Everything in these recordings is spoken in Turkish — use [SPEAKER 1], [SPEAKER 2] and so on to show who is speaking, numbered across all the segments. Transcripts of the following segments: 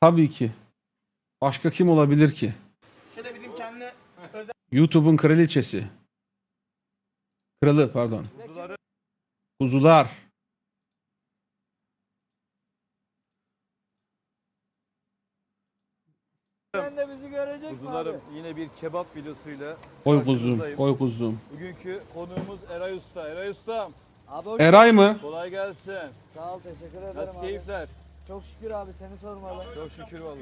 [SPEAKER 1] Tabii ki. Başka kim olabilir ki?
[SPEAKER 2] Şöyle bizim kendi özel
[SPEAKER 1] YouTube'un kraliçesi. Kralı pardon. Kuzular.
[SPEAKER 3] Sen de bizi görecek mi
[SPEAKER 4] Kuzularım
[SPEAKER 3] abi?
[SPEAKER 4] yine bir kebap videosuyla
[SPEAKER 1] Oy kuzum,
[SPEAKER 4] karşınızdayım.
[SPEAKER 1] oy kuzum.
[SPEAKER 4] Bugünkü konuğumuz Eray Usta. Eray Usta
[SPEAKER 3] Abi hoş
[SPEAKER 1] Eray mı?
[SPEAKER 4] kolay gelsin.
[SPEAKER 3] Sağ ol teşekkür ederim
[SPEAKER 4] Nasıl
[SPEAKER 3] abi.
[SPEAKER 4] keyifler?
[SPEAKER 3] Çok şükür abi seni sormalı.
[SPEAKER 4] Çok şükür vallahi.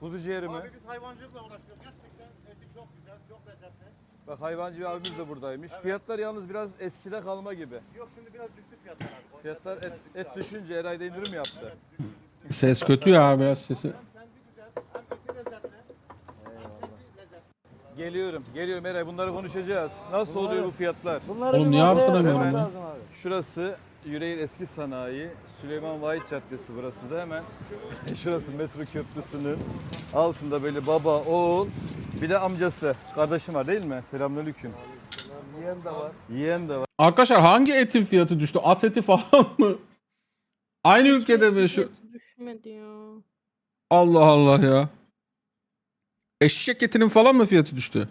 [SPEAKER 4] Kuzu ciğeri mi?
[SPEAKER 2] biz hayvancılıkla uğraşıyoruz. Gerçekten eti çok güzel, çok lezzetli.
[SPEAKER 4] Bak hayvancı bir abimiz de buradaymış. Fiyatlar yalnız biraz eskide kalma gibi.
[SPEAKER 2] Yok şimdi biraz düştü fiyatlar abi.
[SPEAKER 4] Fiyatlar et, et düşünce Eray da indirim yaptı.
[SPEAKER 1] Ses kötü ya biraz sesi.
[SPEAKER 4] Geliyorum, geliyorum Eray bunları konuşacağız. Nasıl
[SPEAKER 3] Bunları-
[SPEAKER 4] oluyor bu fiyatlar?
[SPEAKER 3] Bunları
[SPEAKER 1] Oğlum
[SPEAKER 3] bir
[SPEAKER 1] niye
[SPEAKER 3] masaya
[SPEAKER 1] yaptıramıyorum
[SPEAKER 3] yatırmak
[SPEAKER 1] ya?
[SPEAKER 3] lazım abi.
[SPEAKER 4] Şurası Yüreğir Eski Sanayi, Süleyman Vahit Caddesi burası da hemen. Şurası metro köprüsünün altında böyle baba, oğul, bir de amcası, kardeşim var değil mi? Selamünaleyküm.
[SPEAKER 3] Yiyen de var.
[SPEAKER 4] Yeğen de var.
[SPEAKER 1] Arkadaşlar hangi etin fiyatı düştü? At eti falan mı? Aynı ülkede mi şu?
[SPEAKER 5] Düşmedi ya.
[SPEAKER 1] Allah Allah ya. Eşek etinin falan mı fiyatı düştü?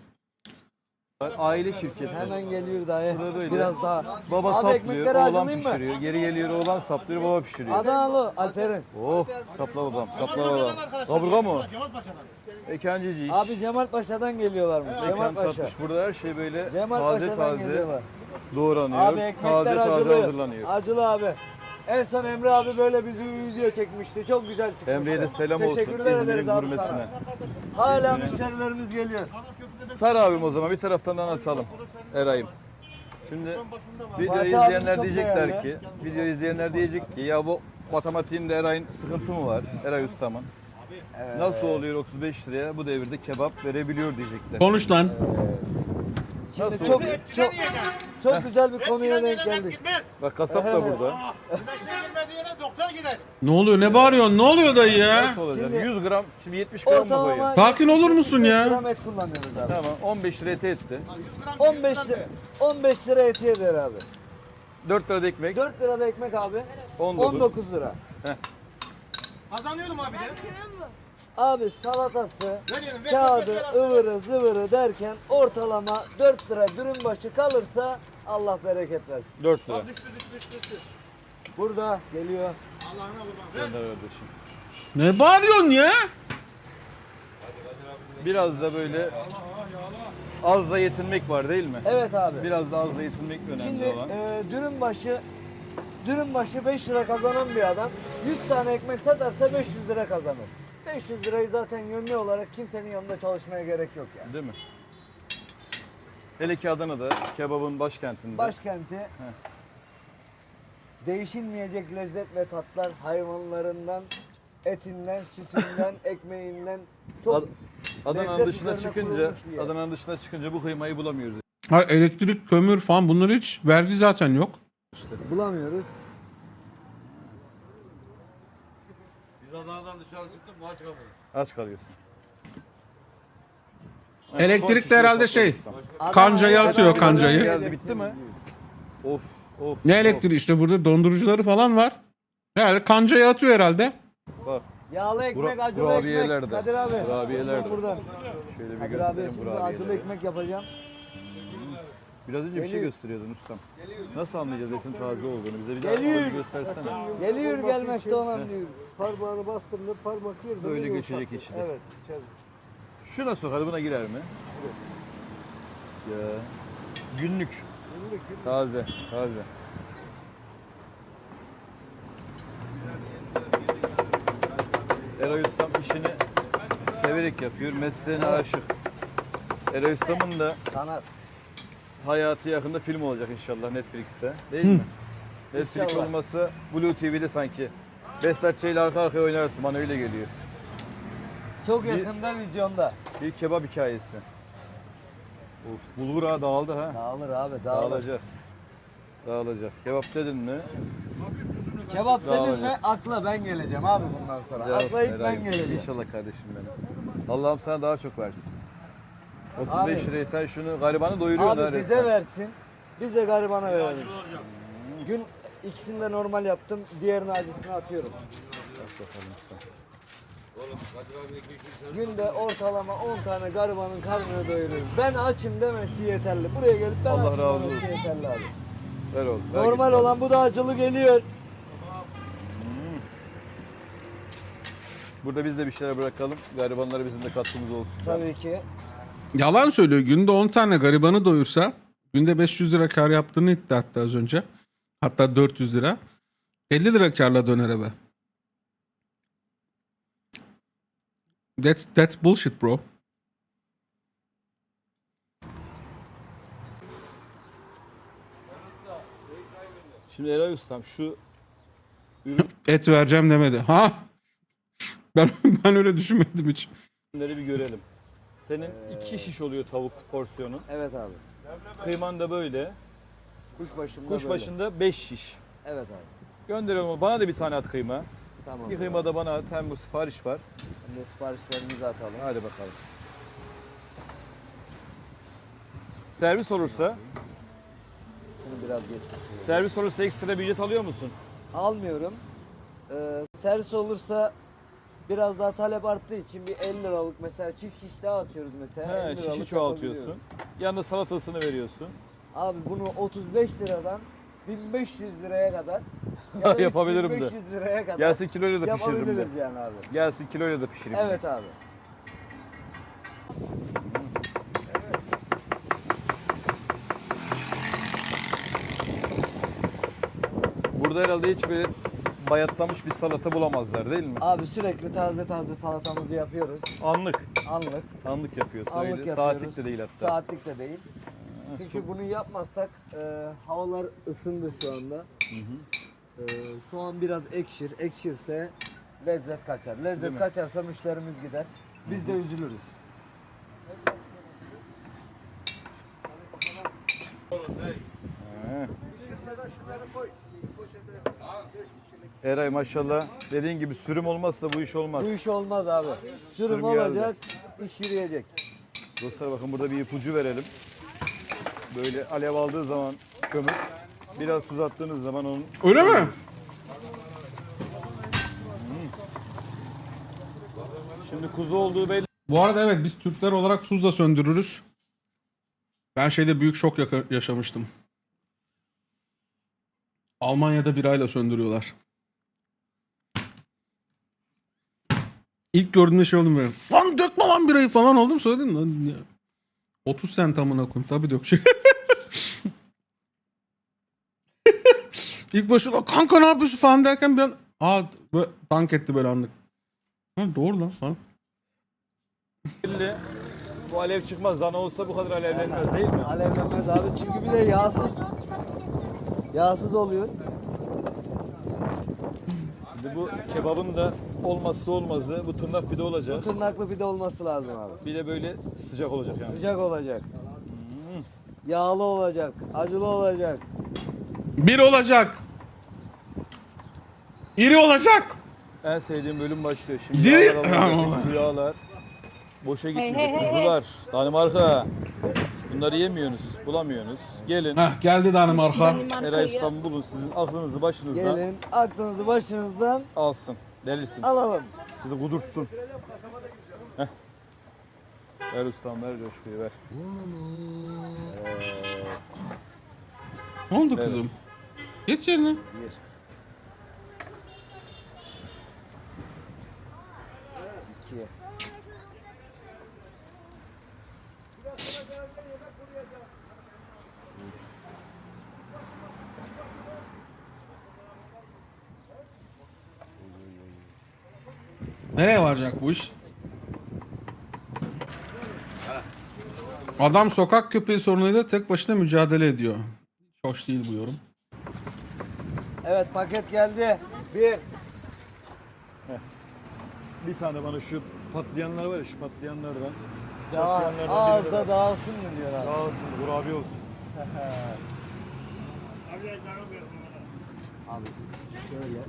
[SPEAKER 4] Aile şirketi.
[SPEAKER 3] Hemen geliyor dayı.
[SPEAKER 4] Burada böyle.
[SPEAKER 3] Biraz daha.
[SPEAKER 4] Baba
[SPEAKER 3] Abi
[SPEAKER 4] saplıyor,
[SPEAKER 3] ekmekleri
[SPEAKER 4] oğlan
[SPEAKER 3] hazırlayayım mı?
[SPEAKER 4] pişiriyor. Geri geliyor, oğlan saplıyor, baba pişiriyor.
[SPEAKER 3] Adanalı Alperen.
[SPEAKER 4] Oh, sapla babam, sapla babam. Kaburga mı? o? Ekancıcı iş.
[SPEAKER 3] Abi Cemal Paşa'dan geliyorlarmış. Cemal
[SPEAKER 4] Ekan
[SPEAKER 3] Paşa.
[SPEAKER 4] tatmış. Burada her şey böyle
[SPEAKER 3] Cemal
[SPEAKER 4] taze
[SPEAKER 3] Paşa'dan
[SPEAKER 4] taze
[SPEAKER 3] geliyorlar.
[SPEAKER 4] doğranıyor.
[SPEAKER 3] Abi ekmekler
[SPEAKER 4] taze taze
[SPEAKER 3] acılı.
[SPEAKER 4] hazırlanıyor.
[SPEAKER 3] Acılı abi. En son Emre abi böyle bizi bir video çekmişti. Çok güzel çıkmıştı.
[SPEAKER 4] Emre'ye de selam olsun
[SPEAKER 3] Teşekkürler ederiz
[SPEAKER 4] İzmir'in
[SPEAKER 3] abi
[SPEAKER 4] gurmesine.
[SPEAKER 3] sana. Hala müşterilerimiz geliyor.
[SPEAKER 4] Sar abim o zaman bir taraftan anlatalım Eray'ım. Şimdi
[SPEAKER 3] Fatih abim
[SPEAKER 4] izleyenler
[SPEAKER 3] çok
[SPEAKER 4] diyecekler
[SPEAKER 3] değerli.
[SPEAKER 4] ki, videoyu izleyenler diyecek ki ya bu matematiğinde Eray'ın sıkıntı mı var? Eray Usta'mın. Nasıl oluyor 35 liraya bu devirde kebap verebiliyor diyecekler.
[SPEAKER 1] Konuş lan.
[SPEAKER 3] Şimdi
[SPEAKER 4] Nasıl
[SPEAKER 3] çok çok çok güzel bir konuya denk geldik.
[SPEAKER 4] Bak kasap da burada.
[SPEAKER 2] Güneşine girmediği yere doktor gider.
[SPEAKER 1] Ne oluyor? Ne bağırıyorsun? Ne oluyor dayı ya?
[SPEAKER 4] Nasıl olacak?
[SPEAKER 3] Şimdi
[SPEAKER 4] 100 gram, şimdi 70 gram mı
[SPEAKER 3] Ortalama
[SPEAKER 4] koyuyor?
[SPEAKER 1] Sakin olur musun
[SPEAKER 3] 75
[SPEAKER 1] ya?
[SPEAKER 3] gram et kullanıyoruz abi.
[SPEAKER 4] Tamam 15 lira eti etti.
[SPEAKER 3] 15 lira, 15 lira eti eder abi.
[SPEAKER 4] 4 lira da ekmek,
[SPEAKER 3] 4 lira da ekmek abi.
[SPEAKER 4] 19.
[SPEAKER 3] 19 lira.
[SPEAKER 2] Kazanıyordum abi de.
[SPEAKER 3] Abi salatası, kağıdı, ıvırı, zıvırı derken ortalama 4 lira dürüm başı kalırsa Allah bereket versin.
[SPEAKER 4] 4 lira.
[SPEAKER 2] Düştü düştü düştü. düştü.
[SPEAKER 3] Burada geliyor.
[SPEAKER 2] Allah'ına kurban. Ver.
[SPEAKER 4] Kardeşim.
[SPEAKER 1] Ne bağırıyorsun ya?
[SPEAKER 4] Biraz da böyle az da yetinmek var değil mi?
[SPEAKER 3] Evet abi.
[SPEAKER 4] Biraz da az da yetinmek önemli
[SPEAKER 3] Şimdi
[SPEAKER 4] olan.
[SPEAKER 3] e, dürüm başı dürüm başı 5 lira kazanan bir adam 100 tane ekmek satarsa 500 lira kazanır. 500 lirayı zaten yönlü olarak kimsenin yanında çalışmaya gerek yok yani.
[SPEAKER 4] Değil mi? Hele ki Adana'da, kebabın başkentinde.
[SPEAKER 3] Başkenti değişilmeyecek lezzet ve tatlar hayvanlarından, etinden, sütünden, ekmeğinden çok
[SPEAKER 4] Ad- Adana'nın
[SPEAKER 3] lezzet
[SPEAKER 4] dışına
[SPEAKER 3] üzerine
[SPEAKER 4] çıkınca,
[SPEAKER 3] kurulmuş bir yer.
[SPEAKER 4] Adana'nın dışına çıkınca bu kıymayı bulamıyoruz.
[SPEAKER 1] Ha, elektrik, kömür falan bunları hiç vergi zaten yok.
[SPEAKER 3] bulamıyoruz.
[SPEAKER 6] Biz Adana'dan dışarı çıktık mı aç kalmadık.
[SPEAKER 4] Aç kalıyorsun.
[SPEAKER 1] Elektrik de herhalde şey, Kancayı atıyor, kancayı.
[SPEAKER 4] Geldi bitti mi? Of of.
[SPEAKER 1] Ne elektriği işte burada dondurucuları falan var. Herhalde kancayı atıyor herhalde.
[SPEAKER 4] Bak
[SPEAKER 3] Yağlı ekmek,
[SPEAKER 4] Kura-
[SPEAKER 3] acılı ekmek.
[SPEAKER 4] de.
[SPEAKER 3] Kadir abi.
[SPEAKER 4] Kurabiyeler de.
[SPEAKER 3] Buradan.
[SPEAKER 4] şöyle bir
[SPEAKER 3] Kadir abi
[SPEAKER 4] göstereyim
[SPEAKER 3] şimdi acılı ekmek yapacağım.
[SPEAKER 4] Biraz önce bir şey
[SPEAKER 3] Geliyor.
[SPEAKER 4] gösteriyordun ustam. Nasıl anlayacağız etin taze olduğunu? Bize bir
[SPEAKER 3] Geliyor.
[SPEAKER 4] daha bir göstersene.
[SPEAKER 3] Geliyor gelmekte olan diyor. Parmağını bastığında parmak yerde.
[SPEAKER 4] Böyle göçecek içine.
[SPEAKER 3] Evet. içeri.
[SPEAKER 4] Şu nasıl kalıbına girer mi? Ya. Günlük. Taze, taze. Eray Ustam işini severek yapıyor. Mesleğine aşık. Eray Ustam'ın da
[SPEAKER 3] Sanat.
[SPEAKER 4] Hayatı yakında film olacak inşallah Netflix'te. Değil mi? Netflix
[SPEAKER 3] İnşallah.
[SPEAKER 4] olmasa Blue TV'de sanki. Behzat Ç. ile arka arkaya oynarsın. Bana öyle geliyor.
[SPEAKER 3] Çok
[SPEAKER 4] Bir-
[SPEAKER 3] yakında vizyonda.
[SPEAKER 4] Bir kebap hikayesi. Of, bulgur ha dağıldı ha.
[SPEAKER 3] Dağılır abi dağılır.
[SPEAKER 4] Dağılacak. Dağılacak. Kebap dedin mi?
[SPEAKER 3] Kebap dedin
[SPEAKER 4] Dağılacak.
[SPEAKER 3] mi akla ben geleceğim abi bundan sonra.
[SPEAKER 4] Cansın
[SPEAKER 3] Akla ilk ben
[SPEAKER 4] Eray'ım.
[SPEAKER 3] geleceğim.
[SPEAKER 4] İnşallah kardeşim benim. Allah'ım sana daha çok versin. 35
[SPEAKER 3] Abi.
[SPEAKER 4] liraya sen şunu garibanı doyuruyorsun ha
[SPEAKER 3] Abi bize
[SPEAKER 4] resmen.
[SPEAKER 3] versin. Biz de garibana verelim. Gün ikisini de normal yaptım. Diğerinin acısını atıyorum. Günde ortalama 10 tane garibanın karnını doyuruyoruz. Ben açım demesi yeterli. Buraya gelip ben
[SPEAKER 4] Allah
[SPEAKER 3] açım
[SPEAKER 4] razı
[SPEAKER 3] demesi
[SPEAKER 4] olsun.
[SPEAKER 3] yeterli abi.
[SPEAKER 4] Ver oğlum. ver
[SPEAKER 3] Normal
[SPEAKER 4] git.
[SPEAKER 3] olan bu da acılı geliyor.
[SPEAKER 4] Burada biz de bir şeyler bırakalım. Garibanlara bizim de katkımız olsun.
[SPEAKER 3] Tabii ki.
[SPEAKER 1] Yalan söylüyor. Günde 10 tane garibanı doyursa günde 500 lira kar yaptığını iddia etti az önce. Hatta 400 lira. 50 lira karla döner eve. That's, that's bullshit bro.
[SPEAKER 4] Şimdi Eray Ustam şu
[SPEAKER 1] Et vereceğim demedi. Ha? Ben ben öyle düşünmedim hiç.
[SPEAKER 4] ürünleri bir görelim. Senin iki şiş oluyor tavuk porsiyonu.
[SPEAKER 3] Evet abi.
[SPEAKER 4] Kıyman da böyle.
[SPEAKER 3] Kuş başında
[SPEAKER 4] Kuş
[SPEAKER 3] böyle.
[SPEAKER 4] başında 5 şiş.
[SPEAKER 3] Evet abi.
[SPEAKER 4] Gönderiyorum. Bana da bir tane at kıyma.
[SPEAKER 3] Tamam.
[SPEAKER 4] Bir kıyma da bana at. Hem bu sipariş var.
[SPEAKER 3] Hem de siparişlerimizi atalım.
[SPEAKER 4] Hadi bakalım. Servis olursa,
[SPEAKER 3] Şunu biraz geçmişiz.
[SPEAKER 4] servis olursa ekstra bir ücret alıyor musun?
[SPEAKER 3] Almıyorum. Ee, servis olursa biraz daha talep arttığı için bir 50 liralık mesela çift şiş daha atıyoruz mesela.
[SPEAKER 4] He,
[SPEAKER 3] 50 liralık
[SPEAKER 4] şişi çoğaltıyorsun.
[SPEAKER 3] yapabiliyoruz.
[SPEAKER 4] Yanında salatasını veriyorsun.
[SPEAKER 3] Abi bunu 35 liradan 1500 liraya kadar ya da
[SPEAKER 4] Yapabilirim de.
[SPEAKER 3] 3500 liraya kadar
[SPEAKER 4] Gelsin kiloyla da pişiririm de.
[SPEAKER 3] yapabiliriz yani abi.
[SPEAKER 4] Gelsin kiloyla da pişireyim. de.
[SPEAKER 3] Evet abi.
[SPEAKER 4] Burada herhalde hiç böyle bayatlamış bir salata bulamazlar değil mi?
[SPEAKER 3] Abi sürekli taze taze salatamızı yapıyoruz.
[SPEAKER 4] Anlık.
[SPEAKER 3] Anlık.
[SPEAKER 4] Anlık yapıyorsun
[SPEAKER 3] Anlık
[SPEAKER 4] öyle.
[SPEAKER 3] yapıyoruz.
[SPEAKER 4] Saatlik de değil hatta.
[SPEAKER 3] Saatlik de değil. Çünkü bunu yapmazsak e, havalar ısındı şu anda. E, soğan biraz ekşir. Ekşirse lezzet kaçar.
[SPEAKER 4] Değil
[SPEAKER 3] Lezzet
[SPEAKER 4] mi?
[SPEAKER 3] kaçarsa müşterimiz gider. Biz de üzülürüz.
[SPEAKER 4] He. Eray maşallah dediğin gibi sürüm olmazsa bu iş olmaz.
[SPEAKER 3] Bu iş olmaz abi. Sürüm
[SPEAKER 4] Sürüm geldi.
[SPEAKER 3] olacak, iş yürüyecek.
[SPEAKER 4] Dostlar bakın burada bir ipucu verelim. Böyle alev aldığı zaman kömür biraz tuz attığınız zaman onun
[SPEAKER 1] Öyle mi?
[SPEAKER 4] şimdi kuzu olduğu belli.
[SPEAKER 1] Bu arada evet biz Türkler olarak tuz da söndürürüz. Ben şeyde büyük şok yaka- yaşamıştım. Almanya'da birayla söndürüyorlar. İlk gördüğümde şey oldum böyle. Lan dökme lan birayı falan oldum. Söyledim lan. ya. 30 sent amına koyayım. Tabii dökecek. İlk başta kanka ne yapıyorsun falan derken bir an aa böyle tank etti böyle anlık. Ha, doğru lan falan.
[SPEAKER 4] Bu alev çıkmaz. Dana olsa bu kadar alevlenmez değil mi?
[SPEAKER 3] Alevlenmez abi çünkü bir de yağsız. Yağsız oluyor.
[SPEAKER 4] Şimdi bu kebabın da olmazsa olmazı bu tırnak pide
[SPEAKER 3] Bu
[SPEAKER 4] olacak.
[SPEAKER 3] tırnaklı pide olması lazım abi.
[SPEAKER 4] Bir de böyle sıcak olacak yani.
[SPEAKER 3] Sıcak olacak. Yağlı olacak, acılı olacak.
[SPEAKER 1] Bir olacak. İri olacak.
[SPEAKER 4] En sevdiğim bölüm başlıyor. Şimdi
[SPEAKER 1] Diri-
[SPEAKER 4] yağlar alınacak. Bu yağlar boşa gitmeyecek. Kuzular, Danimarka. Bunları yemiyorsunuz, bulamıyorsunuz. Gelin.
[SPEAKER 1] Heh, geldi Danimarka.
[SPEAKER 4] Eray Ustam bulun sizin aklınızı başınızdan
[SPEAKER 3] Gelin aklınızı başınızdan
[SPEAKER 4] alsın. Delilsin.
[SPEAKER 3] alalım.
[SPEAKER 4] Sizi kudursun. Heh. Ver ustam ver coşkuyu ver.
[SPEAKER 1] Ne oldu
[SPEAKER 4] Evet.
[SPEAKER 1] kızım? Geç yerine.
[SPEAKER 3] Bir. İki.
[SPEAKER 1] Nereye varacak bu iş? Adam sokak köpeği sorunuyla tek başına mücadele ediyor. Hiç Hoş değil bu yorum.
[SPEAKER 3] Evet paket geldi. Bir.
[SPEAKER 4] Bir tane bana şu patlayanlar var ya şu patlayanlardan.
[SPEAKER 3] Daha
[SPEAKER 4] Patlayanlardan biri
[SPEAKER 3] ağızda dağılsın mı diyor abi.
[SPEAKER 4] Dağılsın, kurabiye olsun.
[SPEAKER 3] Abi şöyle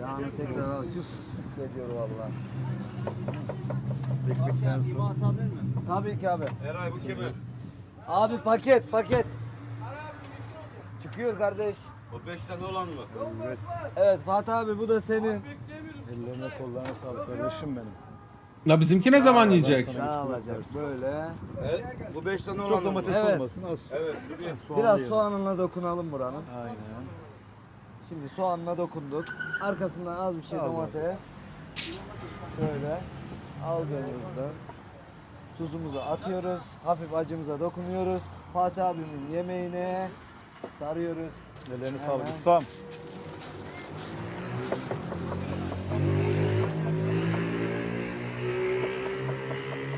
[SPEAKER 3] yağını tekrar al. Cüss ediyor valla.
[SPEAKER 4] Ekmekten sonra.
[SPEAKER 3] Tabii ki abi.
[SPEAKER 6] Eray bu kimin?
[SPEAKER 3] Abi paket paket. Çıkıyor kardeş.
[SPEAKER 6] O beş tane olan mı?
[SPEAKER 3] Evet Fatih abi bu da senin.
[SPEAKER 4] Ellerine kollarına sağlık kardeşim benim.
[SPEAKER 1] La bizimki ne zaman yiyecek?
[SPEAKER 3] Ne alacak böyle.
[SPEAKER 6] Evet, bu 5 tane
[SPEAKER 4] Çok
[SPEAKER 6] olan
[SPEAKER 4] domates
[SPEAKER 3] Evet.
[SPEAKER 4] olmasın az.
[SPEAKER 6] Evet.
[SPEAKER 4] Soğan
[SPEAKER 3] Biraz soğanına dokunalım buranın.
[SPEAKER 4] Aynen.
[SPEAKER 3] Şimdi soğanına dokunduk. Arkasından az bir şey
[SPEAKER 4] Az
[SPEAKER 3] domates. Şöyle aldığımızda tuzumuzu atıyoruz. Hafif acımıza dokunuyoruz. Fatih abimin yemeğine sarıyoruz.
[SPEAKER 4] Ellerine
[SPEAKER 3] Hemen.
[SPEAKER 4] sağlık ustam.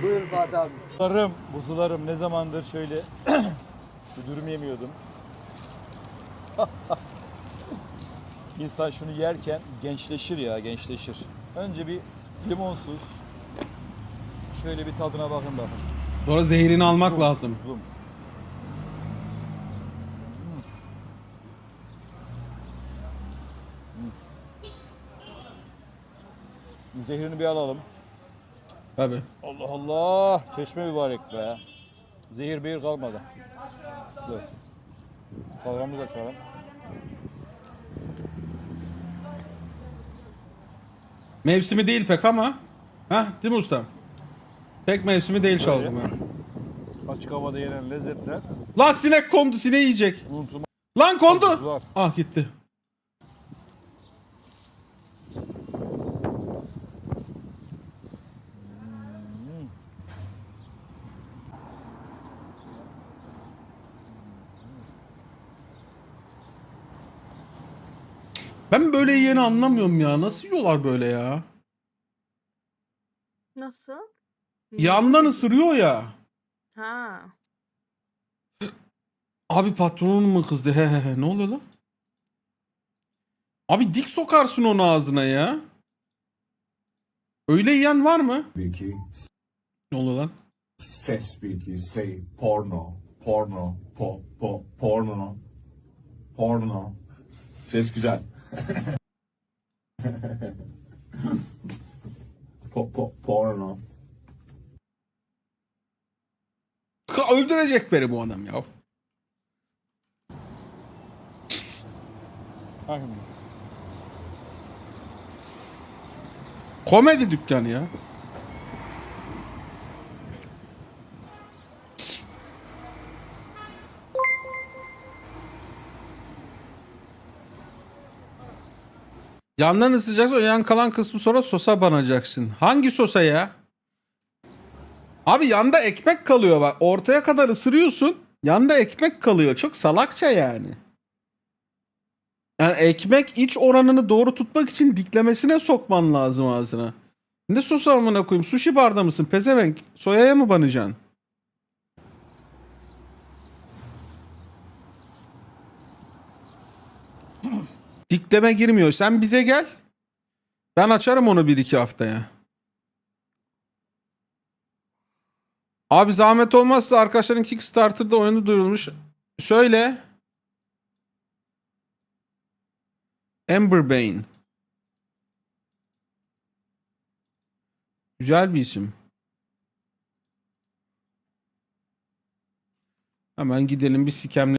[SPEAKER 3] Buyur Fatih abi.
[SPEAKER 4] Buzularım, buzularım ne zamandır şöyle bir dürüm yemiyordum. İnsan şunu yerken gençleşir ya, gençleşir. Önce bir limonsuz şöyle bir tadına bakın bakın.
[SPEAKER 1] Sonra zehirini almak
[SPEAKER 4] Zoom,
[SPEAKER 1] lazım.
[SPEAKER 4] Zoom. Hmm. Zehrini bir alalım.
[SPEAKER 1] Tabii.
[SPEAKER 4] Allah Allah. Çeşme mübarek be. Zehir behir kalmadı. Dur. Çalgamızı açalım.
[SPEAKER 1] Mevsimi değil pek ama. Ha, değil mi ustam? Pek mevsimi değil şalgam ya.
[SPEAKER 4] Açık havada yenen lezzetler.
[SPEAKER 1] Lan sinek kondu, sineği yiyecek. Lan kondu. Ah gitti. Ben böyle yiyeni anlamıyorum ya. Nasıl yiyorlar böyle ya?
[SPEAKER 5] Nasıl?
[SPEAKER 1] Yandan ısırıyor ya.
[SPEAKER 5] Ha.
[SPEAKER 1] Abi patronun mu kızdı? He he he. Ne oluyor lan? Abi dik sokarsın onu ağzına ya. Öyle yiyen var mı?
[SPEAKER 7] Vicky,
[SPEAKER 1] Ne oluyor lan?
[SPEAKER 7] sex Vicky, say porno, porno, po, po, porno, porno. Ses güzel. Po, po, porno.
[SPEAKER 1] Öldürecek beni bu adam ya. Komedi dükkanı ya. Yandan ısıracaksın o yan kalan kısmı sonra sosa banacaksın. Hangi sosa ya? Abi yanda ekmek kalıyor bak. Ortaya kadar ısırıyorsun. Yanda ekmek kalıyor. Çok salakça yani. Yani ekmek iç oranını doğru tutmak için diklemesine sokman lazım ağzına. Ne sos amına koyayım? Sushi barda mısın? Pezevenk. Soyaya mı banacaksın? Dikleme girmiyor. Sen bize gel. Ben açarım onu bir iki haftaya. Abi zahmet olmazsa arkadaşların Kickstarter'da oyunu duyurulmuş. Söyle. Amber Bane. Güzel bir isim. Hemen gidelim bir sikemle